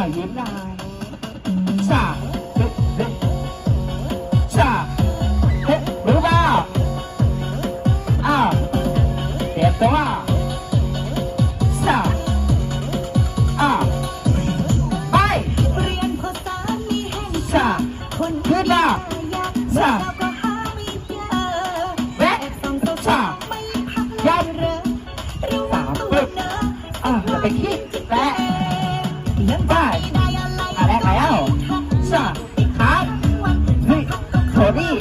อายุนายสามสามเฮ้รู้ป่าอ้าเด็กตัวสาอ้าไปเรียนภาษามีแห่งสาคนเพื่อนเราสามแวะสามยันสามปึ๊อะไปคิดแวะ ยังอะไรแล้วสอกครับวิโคดี้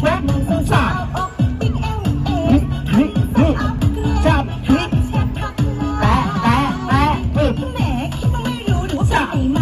แวนสองวิวิจับวิแต่แต่แต่อึสอง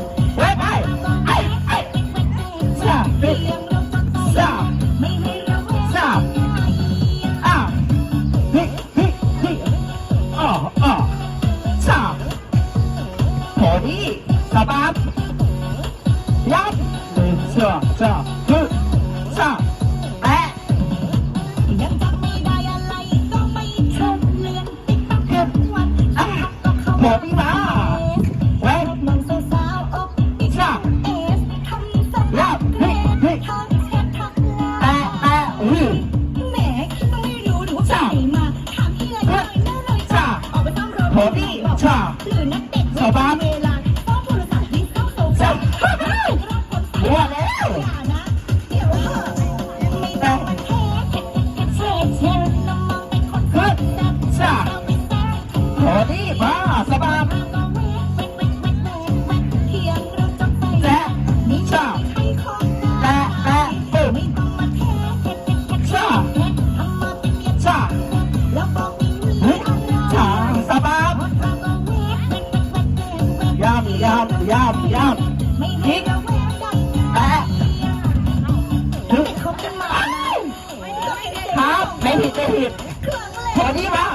ยับงสองสือคือเสือแปะยังจำไม่ได้อะไรก็ไม่ชมเรียนติ๊กต๊อกเก็บวันอะหมดมาเว้ยมองสาวๆอกอีกเอสทำสลับเกรดทางแชททางไลน์แปะแปะอือแหมคิดว่าไม่รู้หรือว่าใครมาถามห้าเลยเลยน่าเลยจ้าออกไปต้องรอพี่หรือนักเตะสบาย ยับยับยับยับยิง ผินี้มา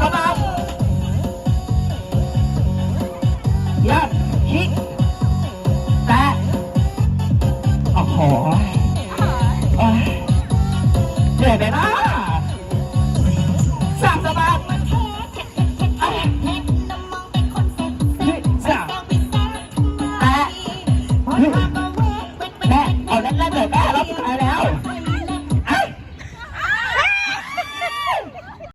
ประมาณยัดคิกแตะโอ้โหเหนื่อยไหมนะ